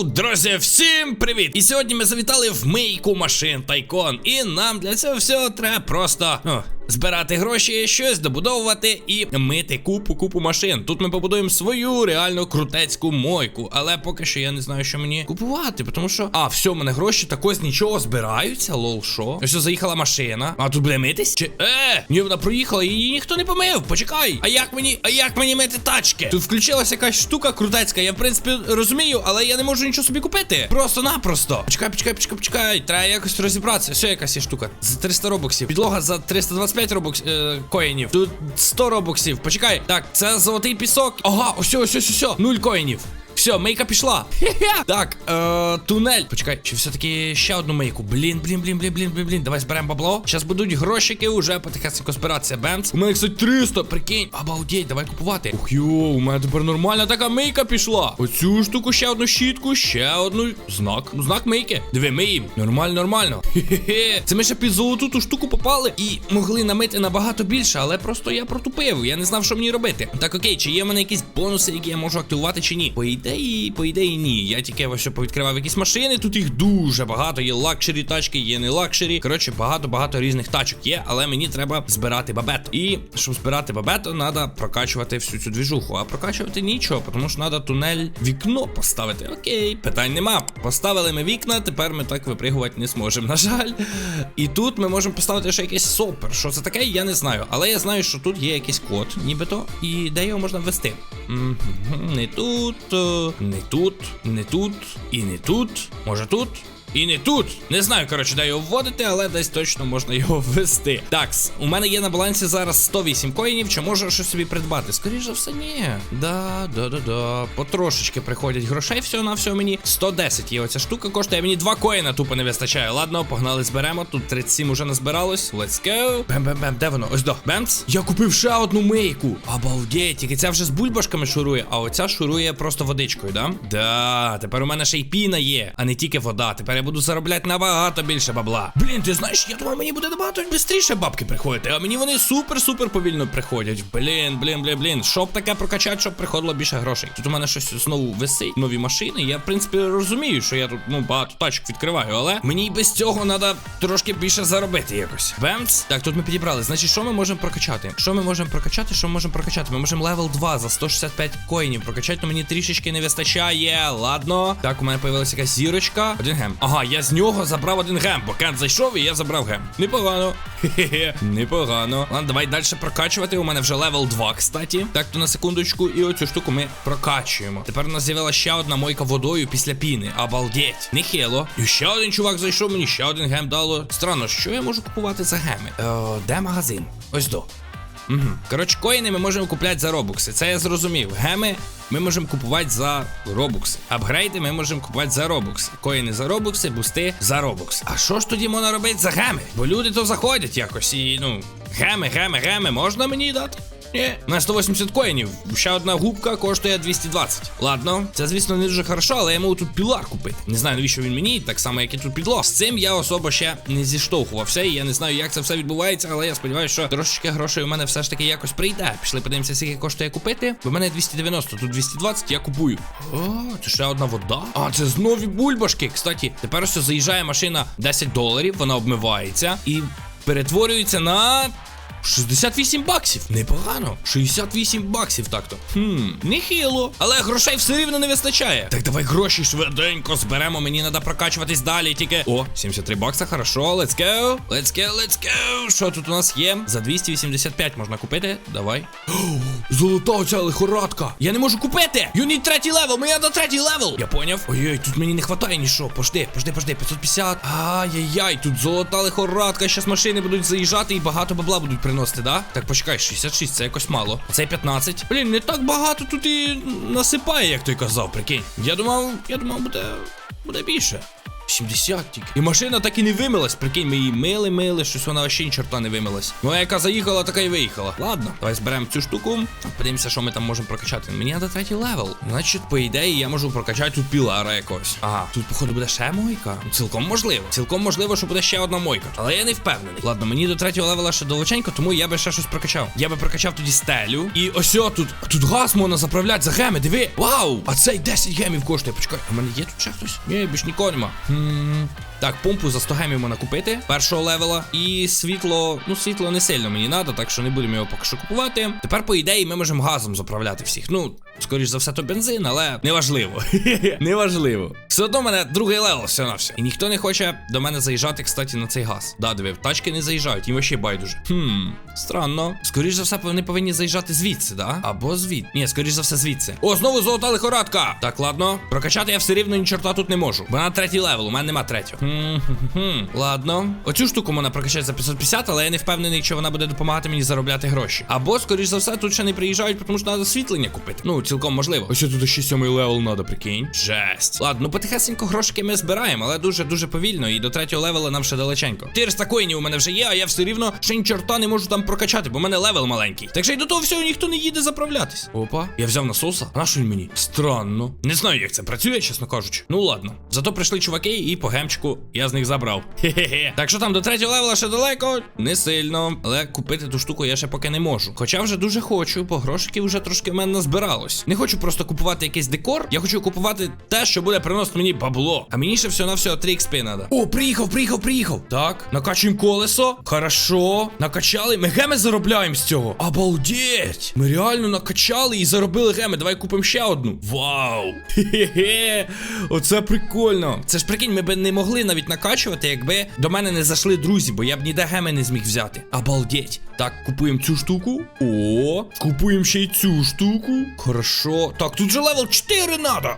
Йоу, друзі, всім привіт! І сьогодні ми завітали в мийку машин Тайкон. І нам для цього всього треба просто ну, збирати гроші, щось добудовувати і мити купу купу машин. Тут ми побудуємо свою реально крутецьку мойку. Але поки що я не знаю, що мені купувати, тому що. А, все, в мене гроші тако з нічого збираються. Лол, що? Ось заїхала машина. А тут буде митись? Чи. Е! Ні, вона проїхала, її ніхто не помив. Почекай. А як мені, а як мені мити тачки? Тут включилася якась штука крутецька. Я в принципі розумію, але я не можу нічого собі купити. Просто-напросто. Почекай, почекай, почекай, почекай. Треба якось розібратися. Все, якась є штука. За 300 робоксів. Підлога за 325 робокс е, коїнів. Тут 100 робоксів. Почекай. Так, це золотий пісок. Ага, ось, ось, ось, ось. Нуль коїнів. Все, мейка пішла. Хе-хе. Так, е, тунель. Почекай, чи все-таки ще одну мейку? Блін, блін, блін, блін, блін, блін, блін. Давай зберемо бабло. Зараз будуть грошики уже потихесенько збиратися. Бемц. У мене, кстати, 300, прикинь. Обалдеть, давай купувати. Ух, йо, у мене тепер нормальна така мейка пішла. Оцю штуку, ще одну щітку, ще одну. Знак. Ну, знак мейки. Диви, миїм. Нормально, нормально. Хе-хе. Це ми ще під золоту ту штуку попали і могли намити набагато більше, але просто я протупив. Я не знав, що мені робити. Так, окей, чи є в мене якісь бонуси, які я можу активувати, чи ні? По ідеї, по ідеї, ні. Я тільки що повідкривав якісь машини. Тут їх дуже багато. Є лакшері тачки, є не лакшері. Коротше, багато-багато різних тачок є, але мені треба збирати бабет. І щоб збирати бабету, треба прокачувати всю цю двіжуху. А прокачувати нічого, тому що треба тунель вікно поставити. Окей, питань нема. Поставили ми вікна, тепер ми так випригувати не зможемо. На жаль. І тут ми можемо поставити ще якийсь сопер. Що це таке, я не знаю. Але я знаю, що тут є якийсь код, нібито, і де його можна ввести. Не тут, е, не тут, не тут, і не тут. Може тут? І не тут. Не знаю, коротше, де його вводити, але десь точно можна його ввести. Такс, у мене є на балансі зараз 108 коїнів. Чи можу щось собі придбати? Скоріше за все, ні. Да, да, да, да. Потрошечки приходять грошей, всього на всього мені. 110 є оця штука, коштує мені 2 коїна тупо не вистачає. Ладно, погнали, зберемо. Тут 37 уже назбиралось. Let's go. Бем-бем-бем, де воно? Ось до. Бемц. Я купив ще одну мейку. Обалдеть, тільки ця вже з бульбашками шурує, а оця шурує просто водичкою, да? Да, тепер у мене ще й піна є, а не тільки вода. Тепер я буду заробляти набагато більше бабла. Блін, ти знаєш, я думав, мені буде набагато швидше бабки приходити, а мені вони супер-супер повільно приходять. Блін, блін, блін, блін. Щоб таке прокачати, щоб приходило більше грошей. Тут у мене щось знову висить, нові машини. Я, в принципі, розумію, що я тут ну багато тачок відкриваю, але мені без цього треба трошки більше заробити якось. Бемц. Так, тут ми підібрали. Значить, що ми можемо прокачати? Що ми можемо прокачати? Що ми можемо прокачати? Ми можемо левел 2 за 165 коїнів прокачати, але мені трішечки не вистачає. Ладно. Так, у мене появилася якась зірочка. Один гем. Ага, я з нього забрав один гем. Бо Кент зайшов і я забрав гем. Непогано. Хе-хе. Непогано. Ладно, давай далі прокачувати. У мене вже левел 2, кстати. Так, то на секундочку, і оцю штуку ми прокачуємо. Тепер у нас з'явилася ще одна мойка водою після піни. Обалдеть. Нехило. І ще один чувак зайшов, мені ще один гем дало. Странно, що я можу купувати за геми? Е, де магазин? Ось до. Угу. Коротше, коїни ми можемо купляти за робокси. Це я зрозумів. Геми ми можемо купувати за робокси. Апгрейди ми можемо купувати за робокси. Коїни за робокси, бусти за робокси. А що ж тоді можна робити за геми? Бо люди то заходять якось і ну. Геми, геми, геми, можна мені дати? Ні, на 180 коїнів. Ще одна губка коштує 220. Ладно, це, звісно, не дуже хорошо, але я можу тут пілар купити. Не знаю, навіщо він мені, так само, як і тут підлог. З цим я особо ще не зіштовхувався. І я не знаю, як це все відбувається, але я сподіваюся, що трошечки грошей у мене все ж таки якось прийде. Пішли, подивимося, скільки коштує купити. Бо в мене 290, тут 220, я купую. О, це ще одна вода. А, це знову бульбашки. Кстати, тепер ось заїжджає машина 10 доларів, вона обмивається і перетворюється на. 68 баксів. Непогано. 68 баксів так-то. Хм, нехило. Але грошей все рівно не вистачає. Так давай гроші швиденько зберемо. Мені треба прокачуватись далі. Тільки. О, 73 бакса, хорошо. Let's go. Let's go, let's go. Що тут у нас є? За 285 можна купити. Давай. Золота оця лихорадка. Я не можу купити. Юніт третій левел. Мені до третій левел. Я поняв. Ой-ой, тут мені не хватає нічого. Пожди, пожди, пожди. 550. Ай-яй-яй, тут золота лихорадка. Щас машини будуть заїжджати і багато бабла будуть приносити, да? Так, почекай, 66, це якось мало. Це 15. Блін, не так багато тут і насипає, як той казав, прикинь. Я думав, я думав, буде. буде більше. 70 тільки. І машина так і не вимилась. Прикинь, ми її мили, мили, щось вона ще ні чорта не вимилась. А яка заїхала, така і виїхала. Ладно, давай зберемо цю штуку. Подивимося, що ми там можемо прокачати. Мені треба третій левел. Значить, по ідеї, я можу прокачати тут пілара якогось. Ага, тут, походу, буде ще мойка. Ну, Цілком можливо. Цілком можливо, що буде ще одна мойка. Але я не впевнений. Ладно, мені до третього левела ще далеченько, тому я би ще щось прокачав. Я би прокачав тоді стелю. І ось о, тут. Тут газ можна заправляти за геми, диви. Вау! А цей 10 гемів коштує. Почекай, а в мене є тут ще хтось? Ні, більш нікого нема. Хм. Так, помпу за 100 гемів можна купити першого левела. І світло, ну світло не сильно мені треба, так що не будемо його поки що купувати. Тепер, по ідеї, ми можемо газом заправляти всіх. Ну, скоріш за все, то бензин, але неважливо. неважливо. Все одно мене другий левел все на все. І ніхто не хоче до мене заїжджати, кстати, на цей газ. Да, диви, тачки не заїжджають, їм вообще байдуже. Хм, странно. Скоріш за все, вони повинні заїжджати звідси, да? Або звід. Ні, скоріш за все, звідси. О, знову золота лихорадка. Так, ладно. Прокачати я все рівно ні чорта тут не можу. Бо на третій левел, у мене нема третього. Хм-хм-хм. Ладно. Оцю штуку можна прокачати за 550, але я не впевнений, чи вона буде допомагати мені заробляти гроші. Або, скоріш за все, тут ще не приїжджають, тому що треба освітлення купити. Ну, цілком можливо. Ось тут ще сьомий левел треба, прикинь. Жесть. Ладно, ну потихесенько грошики ми збираємо, але дуже-дуже повільно. І до третього левела нам ще далеченько. 400 коїнів у мене вже є, а я все рівно ще ні чорта не можу там прокачати, бо в мене левел маленький. Так що й до того всього ніхто не їде заправлятись. Опа, я взяв насоса. А що він мені? Странно. Не знаю, як це працює, чесно кажучи. Ну ладно. Зато прийшли чуваки, і по гемчику я з них забрав. Хе-хе-хе. Так що там до третього левела ще далеко? Не сильно. Але купити ту штуку я ще поки не можу. Хоча вже дуже хочу, бо грошики вже трошки в мене назбиралось. Не хочу просто купувати якийсь декор. Я хочу купувати те, що буде приносити мені бабло. А мені ще все на все 3 XP надо. О, приїхав, приїхав, приїхав. Так, накачуємо колесо. Хорошо. Накачали. Ми геми заробляємо з цього. Обалдеть! Ми реально накачали і заробили геми. Давай купимо ще одну. Вау! Хе-хе-хе. Оце прикольно. Це ж прикинь, ми б не могли навіть накачувати, якби до мене не зайшли друзі, бо я б ніде геми не зміг взяти. Обалдеть. Так, купуємо цю штуку. О, купуємо ще й цю штуку. Хорошо. Так, тут же левел 4 надо.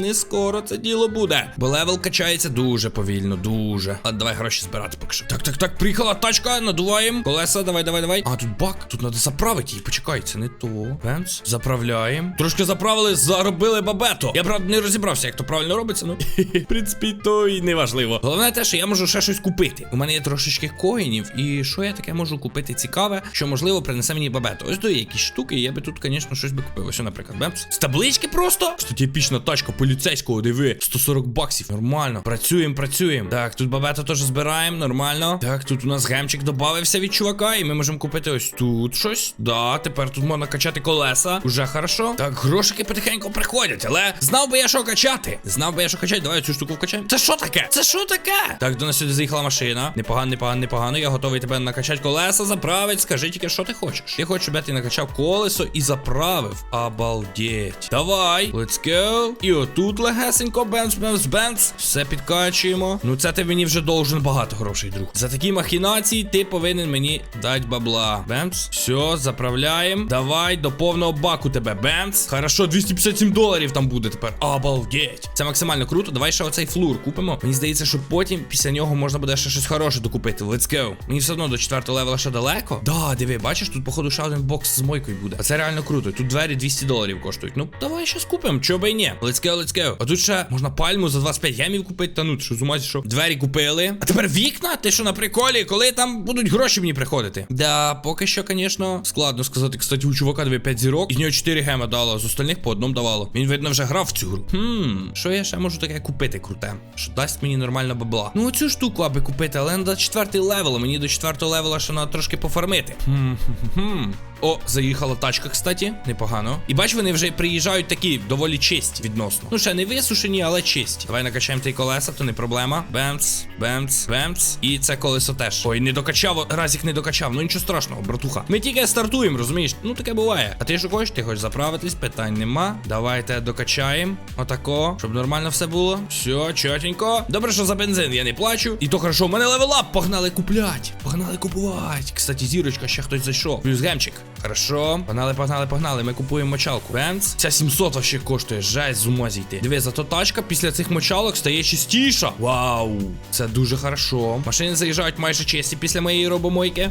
Не скоро це діло буде. Бо левел качається дуже повільно, дуже. А давай гроші збирати поки що. Так, так, так, приїхала тачка, надуваємо. Колеса, давай, давай, давай. А, тут бак. Тут треба заправити її. Почекай, це не то. Бенц. Заправляємо. Трошки заправили, заробили бабето. Я правда не розібрався, як то правильно робиться. Ну, в принципі, то і не важливо. Головне те, що я можу ще щось купити. У мене є трошечки коїнів, і що я таке можу купити цікаве, що можливо принесе мені бабето. Ось до якісь штуки, і я би тут, звісно, щось би купив. Ось, наприклад, бемс. З таблички просто. Кстати, епічна тачка поліцейського, диви. 140 баксів. Нормально. Працюємо, працюємо. Так, тут бабето теж збираємо, нормально. Так, тут у нас гемчик додався від чувака, і ми можемо купити ось тут щось. Да, тепер тут можна качати колеса. Уже хорошо. Так, грошики потихеньку приходять, але знав би я, що качати. Знав би я, що качати. Давай цю штуку вкачаємо. Це що таке? Це що таке? Так, до нас сюди заїхала машина. Непогано, непогано, непогано. Я готовий тебе накачати колеса, заправити. Скажи тільки, що ти хочеш. Я хочу, щоб я ти накачав колесо і заправив. Обалдеть. Давай, let's go. І отут легесенько, бенц, бенц, бенц. Все підкачуємо. Ну, це ти мені вже должен багато грошей, друг. За такі махінації ти повинен мені дати бабла. Бенц. Все, заправляємо. Давай до повного баку тебе. Бенц. Хорошо, 257 доларів там буде тепер. Обалдеть. Це максимально круто. Давай ще оцей флур купимо. Мені здається, що потім після нього можна буде ще щось хороше докупити. Let's go. Мені все одно до четвертого левела ще далеко. Да, диви, бачиш, тут, походу, ще один бокс з мойкою буде. А це реально круто. Тут двері 200 доларів коштують. Ну, давай щас купимо. Чого би і ні. Let's go, let's go. А тут ще можна пальму за 25 гемів купити. Та ну, що з зійшов. Двері купили. А тепер вікна? Ти що на приколі? Коли там будуть гроші мені приходити? Да, поки що, звісно, складно сказати. Кстати, у чувака диви 5 зірок. І з нього 4 гема дало, з остальних по одному давало. Він, видно, вже грав в цю гру. Хм, що я ще можу таке купити круте? Що дасть мені нормально бабла. Ну, оцю штуку аби купити, але до четвертий левел. Мені до четвертого левела ще треба трошки пофармити. Хм, хм, хм. О, заїхала тачка, кстати, непогано. І бач, вони вже приїжджають такі доволі чисті відносно. Ну, ще не висушені, але чисті. Давай накачаємо ті колеса, то не проблема. Бемц, бемц, бемц. І це колесо теж. Ой, не докачав, разік не докачав. Ну нічого страшного, братуха. Ми тільки стартуємо, розумієш? Ну таке буває. А ти що хочеш? Ти хочеш заправитись? Питань нема. Давайте докачаємо. Отако, щоб нормально все було. Все, чотенько. Добре, що за бензин я не плачу. І то хорошо, у мене левелап. Погнали куплять. Погнали купувати. Кстати, зірочка, ще хтось зайшов. Плюс гемчик. Хорошо. Погнали, погнали, погнали. Ми купуємо мочалку. Бенц. Ця 700 вообще коштує. Жесть, з ума зійти. Диви, зато тачка після цих мочалок стає чистіша. Вау. Це дуже хорошо. Машини заїжджають майже чисті після моєї робомойки.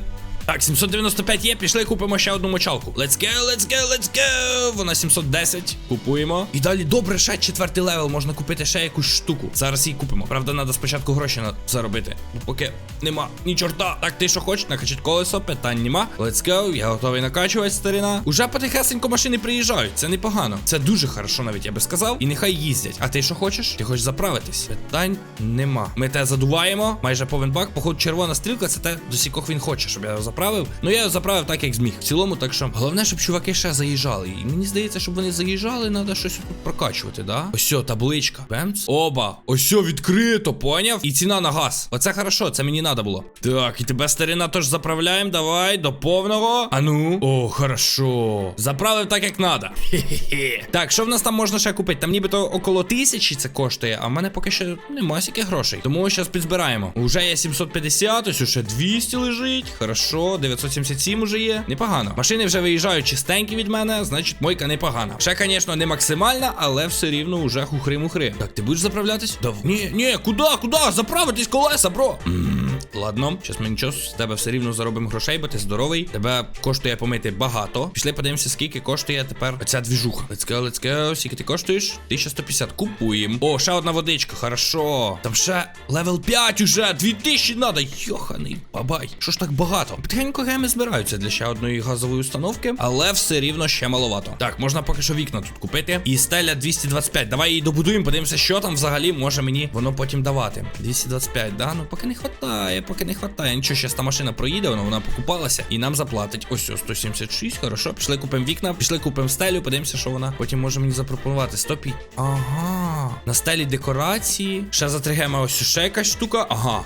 Так, 795 є, пішли, купимо ще одну мочалку. Let's go, let's go, let's go. Вона 710. Купуємо. І далі добре, ще четвертий левел. Можна купити ще якусь штуку. Зараз її купимо. Правда, треба спочатку гроші заробити. Бо поки нема ні чорта. Так, ти що хочеш? Накачать колесо, питань нема. Let's go, я готовий накачувати, старина. Уже потихесенько машини приїжджають. Це непогано. Це дуже хорошо, навіть я би сказав. І нехай їздять. А ти що хочеш? Ти хочеш заправитись? Питань нема. Ми те задуваємо. Майже повен бак. Походу, червона стрілка це те, до сікох він хоче, щоб я його заправив. Ну я заправив так, як зміг. В цілому, так що головне, щоб чуваки ще заїжджали. І мені здається, щоб вони заїжджали, треба щось тут прокачувати, да? Ось табличка. Бемц. Оба. Ось відкрито, поняв? І ціна на газ. Оце хорошо, це мені треба було. Так, і тебе старина тож заправляємо. Давай, до повного. А ну. О, хорошо. Заправив так, як треба. Хе-хе-хе. Так, що в нас там можна ще купити? Там нібито около тисячі це коштує, а в мене поки що нема стільки грошей. Тому зараз підзбираємо. Уже є 750, ось ще 200 лежить. Хорошо, 977 уже є. Непогано. Машини вже виїжджають чистенькі від мене, значить, мойка непогана. Ще, звісно, не максимальна, але все рівно уже хухри-мухри. Так, ти будеш заправлятись? Дав. Ні, ні, куди, куди? Заправитись колеса, бро. М, Ладно, зараз ми нічого з тебе все рівно заробимо грошей, бо ти здоровий. Тебе коштує помити багато. Пішли подивимося, скільки коштує тепер оця двіжуха. Let's go, let's go. Скільки ти коштуєш? 1150. Купуємо. О, ще одна водичка, хорошо. Там ще левел 5 уже. 2000 надо. Йоханий бабай. Що ж так багато? Потихеньку геми збираються для ще одної газової установки, але все рівно ще маловато. Так, можна поки що вікна тут купити. І стеля 225. Давай її добудуємо, подивимося, що там взагалі може мені воно потім давати. 225, да? Ну поки не хватає, поки не хватає. Нічого, щас та машина проїде, вона, вона покупалася і нам заплатить. Ось ось 176, хорошо. Пішли купимо вікна, пішли купимо стелю, подивимося, що вона потім може мені запропонувати. 105. Ага. На стелі декорації. Ще за 3 гема ось ще якась штука. Ага.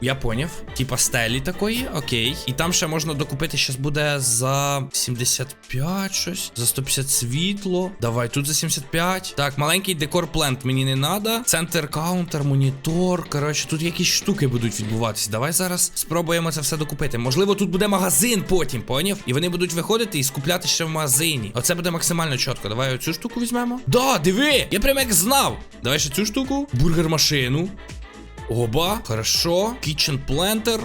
Я поняв. Типа стелі такої, окей. І там ще можна докупити, щас буде за 75 щось. За 150 світло. Давай, тут за 75. Так, маленький декор плент мені не треба. Центр каунтер, монітор. Коротше, тут якісь штуки будуть відбуватися. Давай зараз спробуємо це все докупити. Можливо, тут буде магазин потім, поняв? І вони будуть виходити і скупляти ще в магазині. Оце буде максимально чітко. Давай оцю штуку візьмемо. Да, диви! Я прям як знав. Давай ще цю штуку. Бургер машину. Оба, хорошо. Kitchen Planter.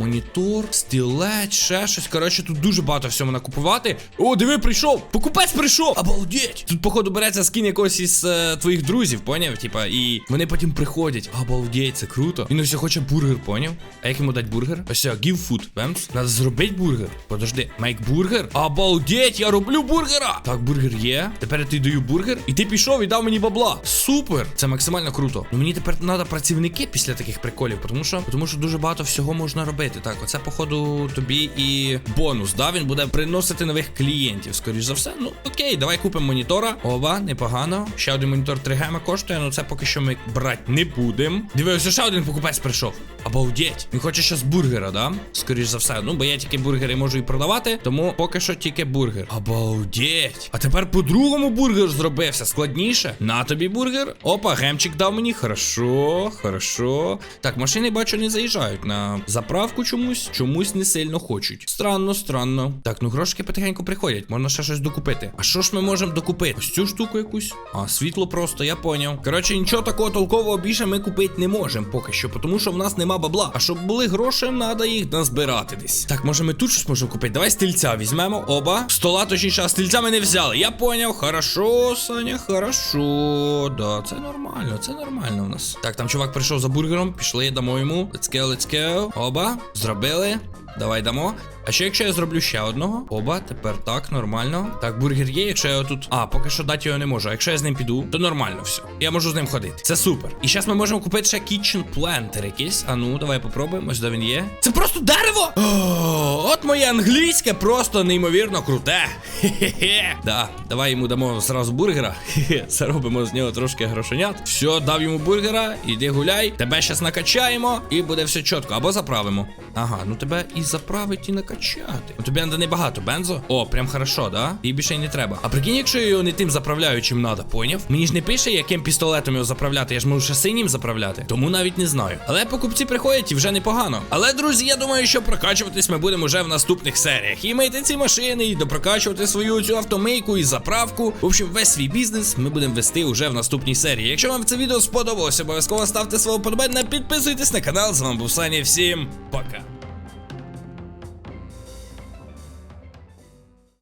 Монітор, стілець, ще щось. Коротше, тут дуже багато всього накупувати. О, диви, прийшов! Покупець прийшов! Обалдеть! Тут, походу, береться скін якогось із е, твоїх друзів, поняв? Типа, і вони потім приходять. Обалдеть, це круто. Він ось хоче бургер, поняв? А як йому дати бургер? Ось, give food. Бемс. Надо зробити бургер. Подожди, make бургер? Обалдеть, я роблю бургера! Так, бургер є. Тепер я тобі даю бургер. І ти пішов і дав мені бабла. Супер! Це максимально круто. Ну мені тепер треба працівники після таких приколів, тому що, тому що дуже багато всього можна робити. Так, оце, походу, тобі і бонус. Да, він буде приносити нових клієнтів. Скоріш за все. Ну окей, давай купимо монітора. Оба, непогано. Ще один монітор 3 гема коштує, ну це поки що ми брати не будемо. Дивився, ще один покупець прийшов. Обалдеть. Він хоче щас бургера, да? Скоріш за все. Ну, бо я тільки бургери можу і продавати, тому поки що тільки бургер. Обалдеть. А тепер по-другому бургер зробився. Складніше. На тобі бургер. Опа, гемчик дав мені. Хорошо, хорошо. Так, машини бачу, не заїжджають на заправку чомусь. Чомусь не сильно хочуть. Странно, странно. Так, ну грошики потихеньку приходять. Можна ще щось докупити. А що ж ми можемо докупити? Ось цю штуку якусь. А, світло просто, я поняв. Коротше, нічого такого толкового більше ми купити не можемо поки що, тому що в нас нема бабла. А щоб були гроші, треба їх назбирати десь. Так, може ми тут щось можемо купити? Давай стільця візьмемо. Оба. Стола, точніше, а стільця ми не взяли. Я поняв. Хорошо, Саня, хорошо. Да, це нормально, це нормально у нас. Так, там чувак прийшов за бургером. Пішли, дамо йому. Let's go, let's go. Оба. Зробили. Давай дамо. А що якщо я зроблю ще одного? Оба, тепер так, нормально. Так, бургер є, якщо я тут. А, поки що дати його не можу. А якщо я з ним піду, то нормально все. Я можу з ним ходити. Це супер. І зараз ми можемо купити ще kitchen planter якийсь. А ну, давай попробуємо. Де він є. Це просто дерево! О, от моє англійське просто неймовірно круте. Хе-хе-хе. Да, давай йому дамо зразу бургера. Хе-хе. Заробимо з нього трошки грошенят. Все, дав йому бургера, іди гуляй. Тебе щас накачаємо, і буде все чітко. Або заправимо. Ага, ну тебе і заправить, і накачати. Тобі треба небагато, бензо. О, прям хорошо, да? І більше й не треба. А прикинь, якщо я його не тим заправляю, чим надо, поняв? Мені ж не пише, яким пістолетом його заправляти. Я ж можу ще синім заправляти. Тому навіть не знаю. Але покупці приходять і вже непогано. Але, друзі, я думаю, що прокачуватись ми будемо вже в наступних серіях. І мити ці машини, і допрокачувати свою цю автомийку і заправку. В общем, весь свій бізнес ми будемо вести уже в наступній серії. Якщо вам це відео сподобалося, обов'язково ставте свого подобання, підписуйтесь на канал. З вами був Саня. Всім пока.